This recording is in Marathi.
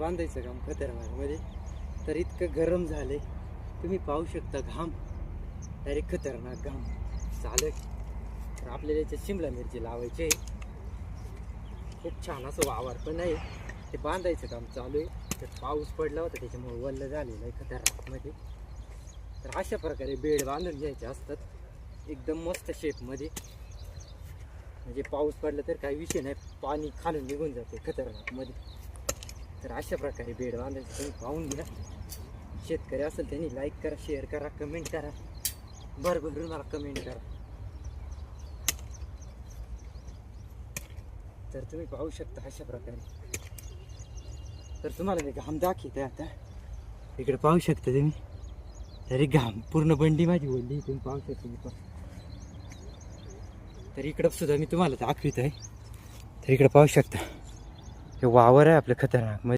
बांधायचं काम खतरनाकमध्ये तर इतकं गरम झालंय. तुम्ही पाहू शकता घाम. डायरेक्ट खतरनाक घाम. झालं तर आपल्याला याच्यात शिमला मिरची लावायची आहे. खूप छान असं वावर पण आहे. ते बांधायचं काम चालू आहे. तर पाऊस पडला होता त्याच्यामुळे वल्ल झालेलं आहे खतरनाकमध्ये. तर अशा प्रकारे बेड बांधून घ्यायचे असतात. एकदम मस्त शेपमध्ये म्हणजे पाऊस पडला तर काही विषय नाही. पाणी खालून निघून जाते खतरनाकमध्ये. तर अशा प्रकारे बेड बांधायचं तुम्ही पाहून घ्या. शेतकरी असेल त्यांनी लाईक करा शेअर करा कमेंट करा. भरभरून मला कमेंट करा. तर तुम्ही पाहू शकता अशा प्रकारे. तर तुम्हाला मी घाम दाखवते आता. इकडे पाहू शकता तुम्ही. तरी घाम पूर्ण बंडी माझी ओढली तुम्ही पाहू शकता मी पण. तर इकडं सुद्धा मी तुम्हाला दाखवित आहे तर इकडं पाहू शकता. हे वावर आहे आपलं खतरनाक.